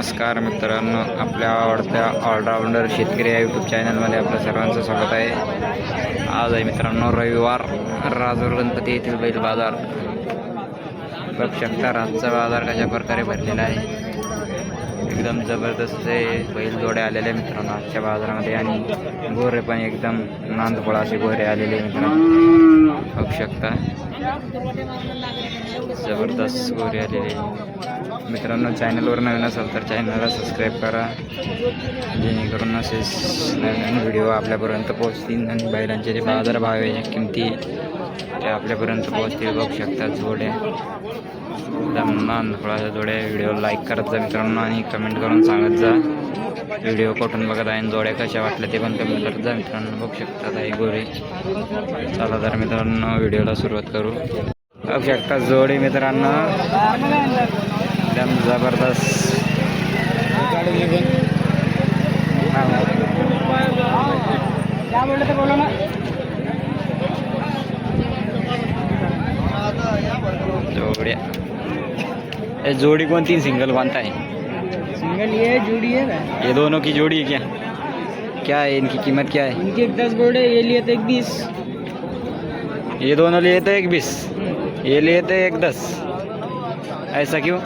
नमस्कार मित्रांनो आपल्या आवडत्या ऑलराऊंडर शेतकरी या यूट्यूब चॅनलमध्ये आपल्या सर्वांचं स्वागत आहे. आज आहे मित्रांनो रविवार राजूर गणपती येथील बैल बाजार. बघू शकता रातचा बाजार कशा प्रकारे भरलेला आहे. एकदम जबरदस्त बैल जोडे आलेले आहे मित्रांनो आजच्या बाजारामध्ये आणि गोरे पण एकदम नांदफळ असे गोरे आलेले आहे मित्रांनो. बघू शकता. जबरदस्त गोरे आलेले आहे. मित्रांनो चॅनलवर नवीन असाल तर चॅनलला सबस्क्राईब करा. जेणेकरून असेच नवीन व्हिडिओ आपल्यापर्यंत पोहोचतील आणि बैलांचे जे बाजारभाव आहे किमती ते आपल्यापर्यंत पोहोचतील. बघू शकतात जोड्या. एकदम नानफळाच्या जोड्या. व्हिडिओ लाईक करत जा मित्रांनो आणि कमेंट करून सांगत जा. व्हिडिओ कुठून बघत आहे आणि जोड्या कशा वाटल्या ते पण कमेंट करत जा मित्रांनो. बघू शकतात आई गोरे. चला तर मित्रांनो व्हिडिओला सुरुवात करू. बघू शकता जोडी मित्रांनो. एकदम ज़बरदस्त जोड्या ये जोड़ी कौन तीन सिंगल बनता है सिंगल ये जोड़ी है ये दोनों की जोड़ी है क्या? क्या है? इनकी कीमत क्या है? इनके एक दस घोड़े ये लिए थे एक बीस। ये दोनों लिए थे एक बीस। ये लिए थे एक दस। ऐसा क्यों?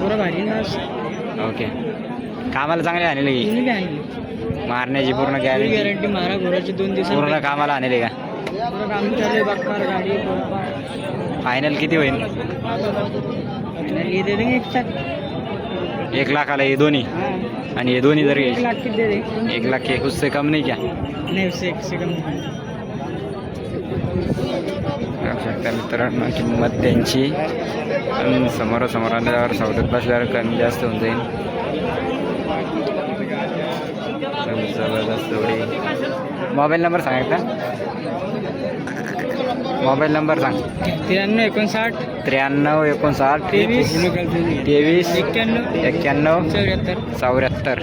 पूरा भारी ना. ओके. कामाला चांगले आणले की? तुम्ही काय आणली. मारण्याची पूर्ण गॅरंटी गॅरंटी मारा घोड्याची दोन दिवस पूर्ण कामाला आणले का? पूर्ण काम चालू बक्कार गाडी फायनल किती होईल? ये दे देंगे एक एक लाखाला ये दोन्ही. हाँ. आणि हे दोन्ही जर एक घ्यायचे लाख की दे दे एक लाख के उससे कम नहीं क्या नहीं उससे एक से कम. नहीं बघू शकता मित्रांनो किंमत त्यांची पण समोरासमोर आल्यावर सवलत बसल्यावर कमी जास्त होऊन जाईल. एकदम जबरदस्त एवढी मोबाईल नंबर सांगा मोबाईल नंबर सांग. त्र्याण्णव एकोणसाठ. त्र्याण्णव एकोणसाठ. तेवीस. तेवीस. एक्क्याण्णव. एक्क्याण्णव. चौऱ्याहत्तर. चौऱ्याहत्तर.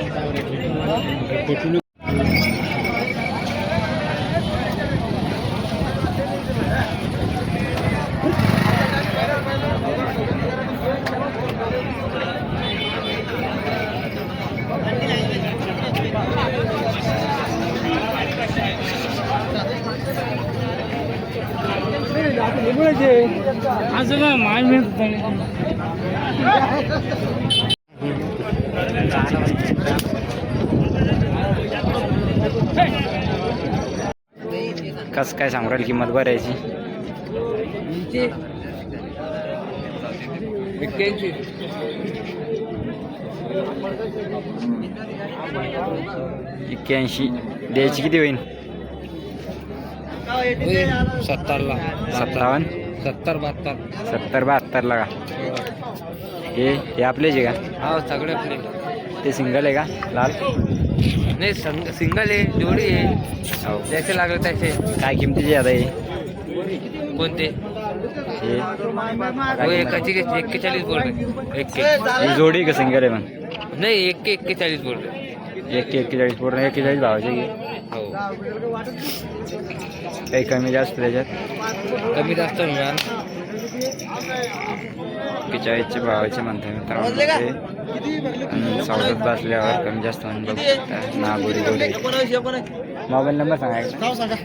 कस काय सांगू राहील किंमत भरायची एक्क्याऐंशी. एक्क्याऐंशी द्यायची किती होईल सत्तरला सत्तावन्न सत्तर बहात्तर। सत्तर बहात्तरला का हे हे आपलेच आहे का हा सगळे आपले ते सिंगल आहे का? लाल? नाही संग सिंगल आहे जोडी आहे हो जसे लागले तसे। काय किमतीचे आता हे कोणते? हे हो एकाची एक्केचाळीस बोल रहे एक्के ही जोडी का सिंगल आहे मग नाही एक्के एक्केचाळीस बोल रहे एक एक्केचाळीस पूर्ण एक्केचाळीस भावाचे घे हो काही कमी जास्त त्याच्यात? कमी जास्त मिळाल एक्केचाळीसचे भावाचे म्हणते मित्रांनो ते. आणि सवलत बसल्यावर कमी जास्त होऊन बघू शकता. नागोरी गोरी मोबाईल नंबर सांगा एकदा.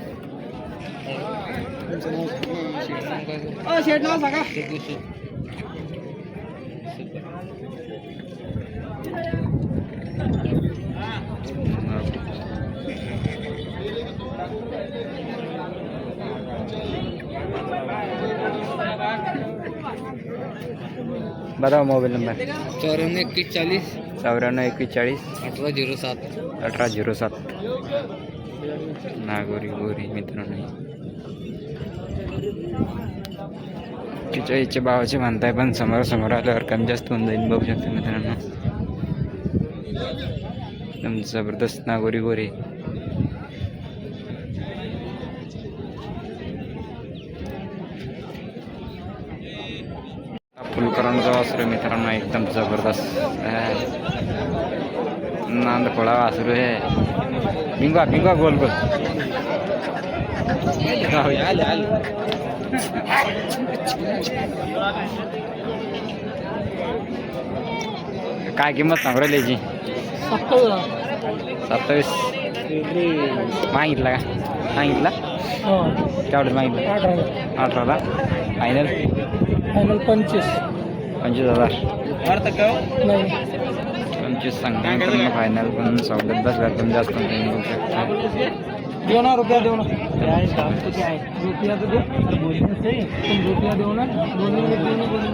बताओ मोबाईल नंबर चौऱ्याण्णव एकवीस चाळीस. चौऱ्याण्णव एक्केचाळीस अठरा झिरो सात. अठरा झिरो सात. नागोरी गोरी मित्रांनो. एक्केचाळीसच्या भावाचे म्हणताय पण समोर समोर आल्यावर कमी जास्त होऊन जाईल बघू शकता मित्रांनो. एकदम जबरदस्त नागोरी गोरी. फुलकरांचा वासरू मित्रांनो एकदम जबरदस्त. आहे. नांदखोळा वासरू आहे. बिंगवा बिंगवा गोल गोल. काय किंमत सांगू राहिली सत्तावीस. मागितला का? सांगितला तेवढंच मागितलं? अठराला? फायनल फायनल पंचवीस. पंचवीस हजार नाही. पंचवीस सांगता मित्रांनो फायनल पण सवलत बसल्या कमी जास्त पण तुम्ही बघू शकता देऊ ना रुपया देऊ ना रुपया तो दे. बोलने से तुम रुपया देऊ ना बोलने में क्यों नहीं बोलने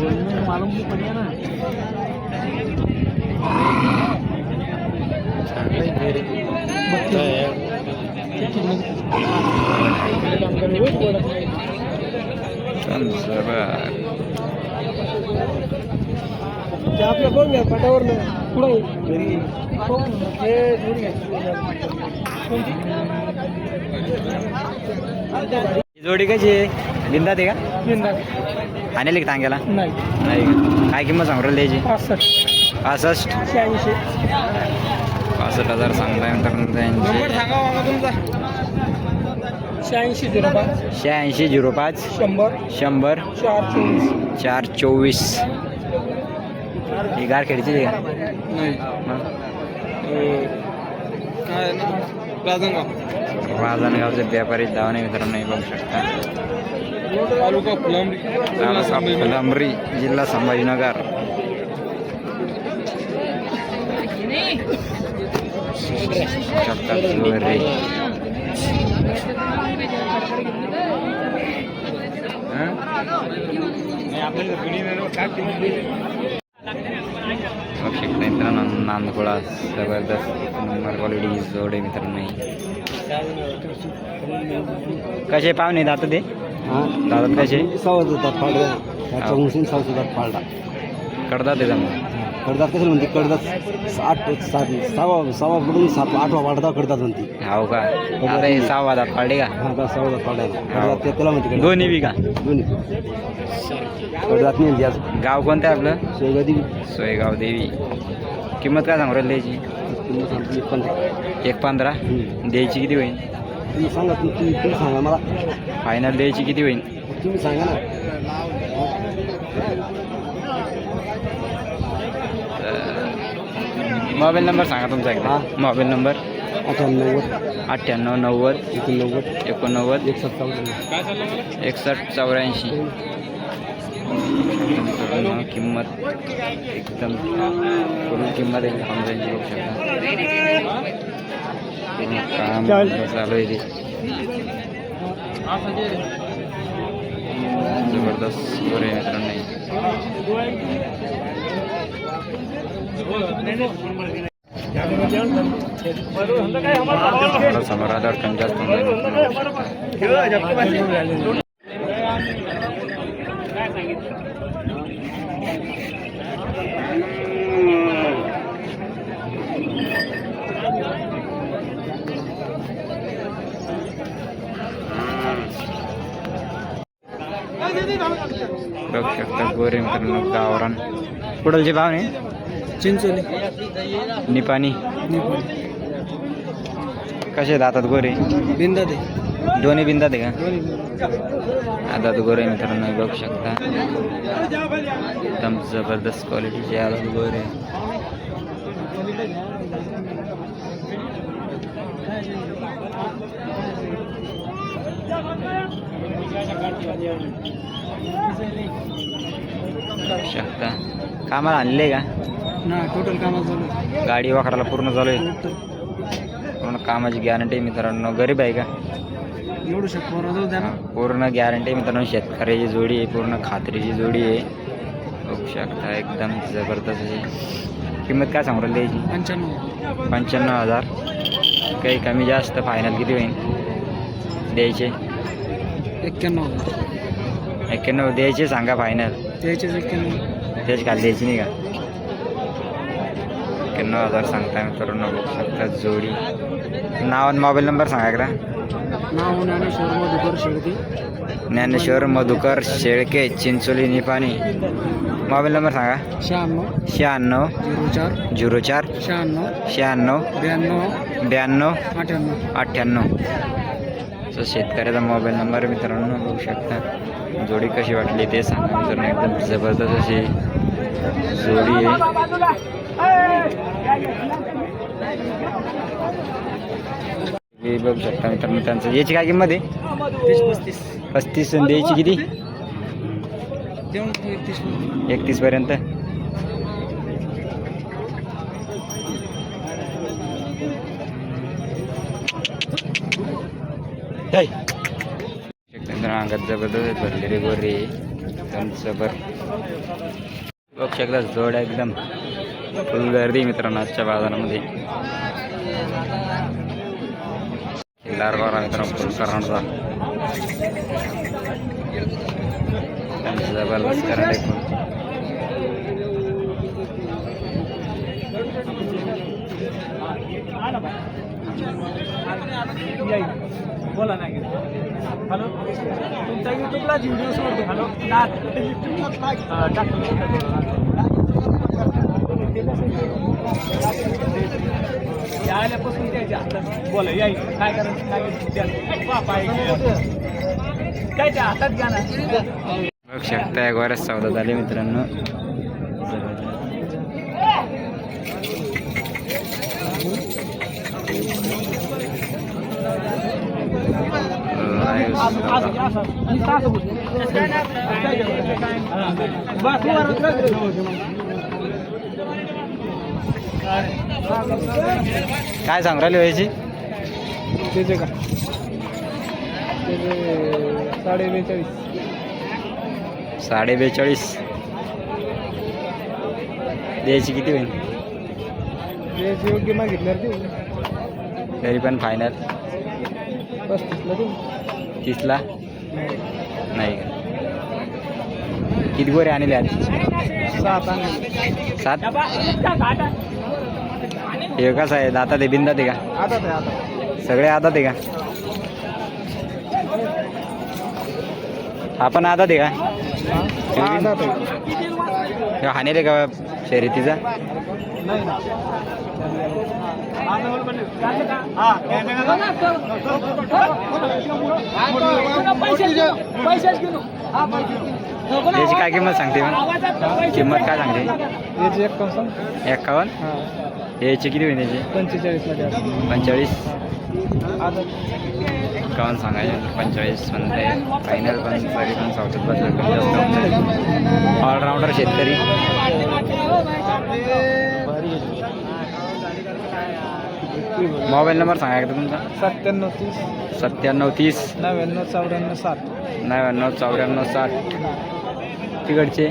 बोलने में मालूम नहीं पड़ेगा ना. पंचावन्न. आपल्या बघ ना पटावर ना पुढं घरी. हे जोडी कशी आहे? बिंदात आहे का? आणली का टांग्याला नाही. नाही का? काय किंमत सांगू राहिली याची पासष्ट. पासष्ट? शहाऐंशी. पासष्ट हजार सांगताय मित्रांनो त्यांचे. सांगा मामा तुमचा. शहाऐंशी झिरो पाच. शहाऐंशी झिरो पाच. शंभर. शंभर. चार चोवीस. चार चोवीस. ही गारखेडची राजनगावचे व्यापारी धावणे मित्रांनो बघू शकता. फुलंब्री. जिल्हा संभाजीनगर. शकता मित्रांनो नांदकुळा जबरदस्त नंबर क्वालिटी जोडे मित्रांनो ही. कसे पाहुणे दात ते दादा कसे सावध होतात त्याच्या उंशीन सावध होतात फाडला कडदात आहे जमून कडदात कसं म्हणते कडदात आठ सात सहा सहा पडून सात आठवा वाढता कडदात म्हणते हो का आता हे सहा दात पाडे का हा आता सहा फाडायला कडदात ते त्याला म्हणते. दोन्ही बी का दोन्ही कडदात नाही गाव कोणतं आहे आपलं शेगादी सोयगाव देवी किंमत काय सांगू राहिली याची तुम्ही सांगतो एक पंधरा. एक पंधरा? हम्म. द्यायची किती होईल? तुम्ही सांगा तुम्ही सांगा मला. फायनल द्यायची किती होईल? तुम्ही सांगा ना. मोबाईल नंबर सांगा तुमचा एकदा. Mobile number? अठ्ठ्याण्णव. अठ्ठ्याण्णव नव्वद. एकोणनव्वद. एकोणनव्वद. एकसष्ट एकसष्ट चौऱ्याऐंशी. मित्रांनो, किंमत एकदम फुल किंमत आहे समजायची बघू शकता पूर्ण काम चालू आहे ते जबरदस्त मित्रांनो समोर जास्त बघू शकता. गोरे मित्रांनो गावरान कुडलचे भाव नाही चिंचोली. निपाणी. कसे दातात गोरे? बिंदा दे दोन्ही बिंदात आहे का आता गोरे मित्रांनो बघू शकता. एकदम जबरदस्त क्वालिटीचे आदात गोरे. शकता. कामाला आणले का? ना टोटल कामाला गाडी वाकडाला पूर्ण चालू आहे. पूर्ण कामाची गॅरंटी मित्रांनो. गरीब आहे का? एवढू शकतो पूर्ण गॅरंटी मित्रांनो. शेतकऱ्याची जोडी आहे पूर्ण खात्रीची जोडी आहे. बघू शकता एकदम जबरदस्त अशी किंमत काय सांगू राहिली याची पंच्याण्णव. पंच्याण्णव हजार. काही कमी जास्त फायनल किती होईल? द्यायचे. एक्क्याण्णव. एक्क्याण्णव द्यायचे सांगा फायनल त्याचेच एक्क्याण्णव. त्याची खाली द्यायची नाही का? एक्क्याण्णव हजार सांगताय मित्रांनो बघू शकता जोडी. नाव आणि मोबाईल नंबर सांगा एकदा. नाव ज्ञानेश्वर मधुकर शेळके. ज्ञानेश्वर मधुकर शेळके चिंचोली निपाणी. मोबाईल नंबर सांगा. शहाण्णव. शहाण्णव. झिरो चार. झिरो चार. शहाण्णव. शहाण्णव. ब्याण्णव. ब्याण्णव. अठ्ठ्याण्णव. अठ्ठ्याण्णव. तर शेतकऱ्याचा मोबाईल नंबर मित्रांनो बघू शकता. जोडी कशी वाटली ते सांगा. मित्रांनो एकदम जबरदस्त अशी जोडी आहे. बघू शकता मित्रांनो त्यांचं याची काय किंमत आहे? तीस पस्तीस. पस्तीस द्यायची किती? एकतीस पर्यंत. अंगात जबरदस्त भरलेली गोरी एकदम जबर बघ शकता जोड एकदम. फुल गर्दी मित्रांनो आजच्या बाजारामध्ये किल्लार मित्रांनो फुल करंटचा एकदम जबरदस्त करंट आहे फुल. बोला ना हॅलो तुमचा युट्यूबला व्हिडिओ सोडतो हॅलो यायल्यापासून त्याच्या हातात बोला याय काय करायचं काय करायचं? बाप काय त्या हातात घ्या ना. बघ शकताय गोऱ्याच चौदा झाले मित्रांनो. काय सांग राहिले व्हायची त्याचे का त्याचे साडे बेचाळीस. साडे बेचाळीस द्यायची किती होईल? त्याचे योग्य मागितल्यावर देऊ. तरी पण फायनल पस्तीसला देऊ. तीसला? नाही. का किती गोरे आणले आज? सात हे कसं आहे? दाता ते बिंदा ते का? आता ते आता सगळे आदात आहे का? पण आदात आहे का? हा. आता ते हाणेल आहे का? शर्यतीचा याची काय किंमत सांगते मग? किंमत काय सांगते? याची एक कंस एक्कावन्न हा. याची किती होईल त्याची पंचेचाळीस पंचेचाळीस? आता एक्कावन्न सांगायचे पंचेचाळीस म्हणते. फायनल पण तरी पण कमी जास्त ऑलराऊंडर शेतकरी. मोबाईल नंबर सांगा एकदा तुमचा. सत्त्याण्णव तीस. सत्त्याण्णव तीस. नव्याण्णव चौऱ्याण्णव सात. नव्याण्णव चौऱ्याण्णव साठ तिकडचे.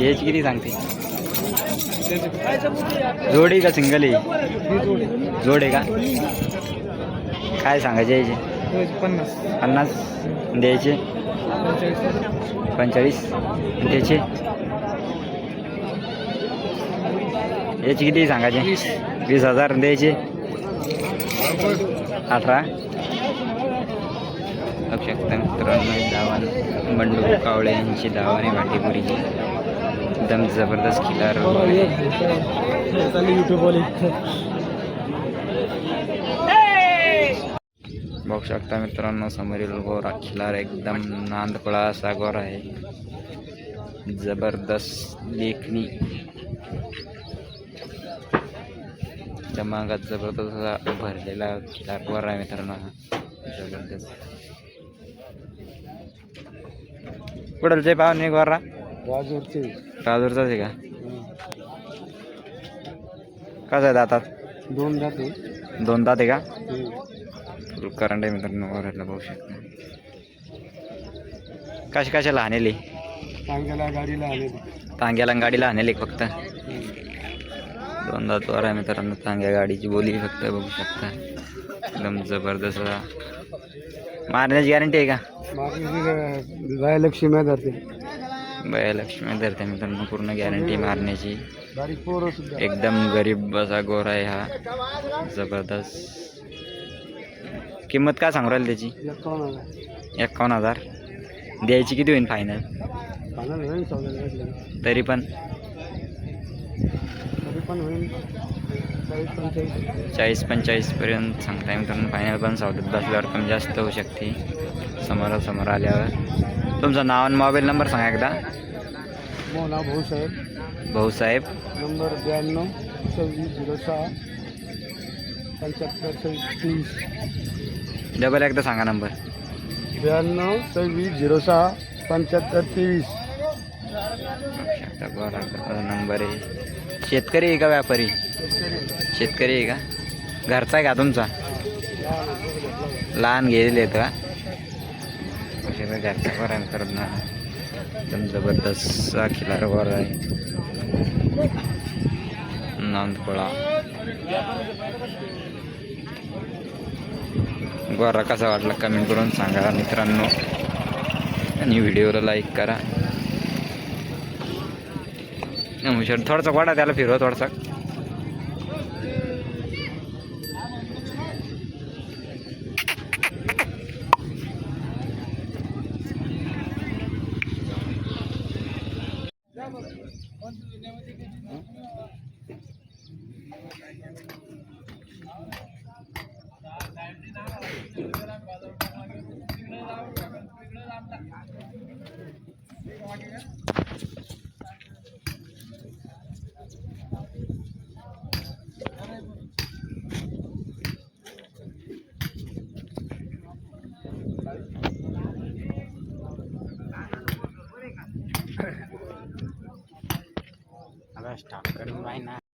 याची किती सांगते? जोडी का सिंगल आहे ही? जोडी का? काय सांगायचे याचे? पन्नास. पन्नास? द्यायचे? पंचेचाळीस. त्याचे? याचे किती सांगायचे? वीस. हजार. द्यायचे? अठरा. शकता मित्रांनो धावान बंडू कावळे यांची धावाने भाटीपुरीची एकदम जबरदस्त खिलार बघू शकता मित्रांनो समोरील गोरा खिलार एकदम नांदपळा असा गोरा आहे. जबरदस्त लेखणी. दमागात जबरदस्त असा भरलेला खिलार गोरा आहे मित्रांनो हा. जबरदस्त. कुठलचे पाहुणे गोरा? राजूरचे. राजूरचाच आहे का? कसं आहे दातात? दोन जाते दोन दात आहे का? फुल करंट आहे मित्रांनो गोऱ्याला बघू शकता. कशा कशाला हाणेली? टांग्याला गाडीला आले तांग्याला गाडीला हाणेली फक्त? दोन दात वर आहे मित्रांनो तांग्या गाडीची बोली फक्त बघू शकता. एकदम जबरदस्त. मारण्याची गॅरंटी आहे का? लक्ष्मी धरते बया लक्ष्मी धरते मित्रांनो पूर्ण गॅरंटी मारण्याची. एकदम गरीब असा गोरा आहे हा. जबरदस्त. किंमत काय सांगू राहील त्याची? एकावन्न हजार. द्यायची किती होईल फायनल तरी पण. चाळीस पंचेचाळीस सांगता पंचेचाळीसपर्यंत सांगताय मित्रांनो. फायनल पण सावधत बसल्यावर कमी जास्त होऊ शकते. समोरासमोर आल्यावर. तुमचं नाव आणि मोबाईल नंबर सांगा एकदा. मोना भाऊसाहेब भाऊसाहेब नंबर ब्याण्णव सव्वीस झिरो सहा पंच्याहत्तर सव्वीस डबल एकदा सांगा नंबर. ब्याण्णव सव्वीस झिरो सहा पंच्याहत्तर तेवीस नंबर आहे. शेतकरी आहे का व्यापारी? शेतकरी. आहे का? घरचा आहे का तुमचा? लहान आहेत का? कशाला घरचा बरं एकदम जबरदस्त खिलार वर आहे. नांदपळा गोरा कसा वाटला कमेंट करून सांगा मित्रांनो. आणि व्हिडिओला लाईक करा. हुशार थोडासा वाडा त्याला फिरवा थोडासा.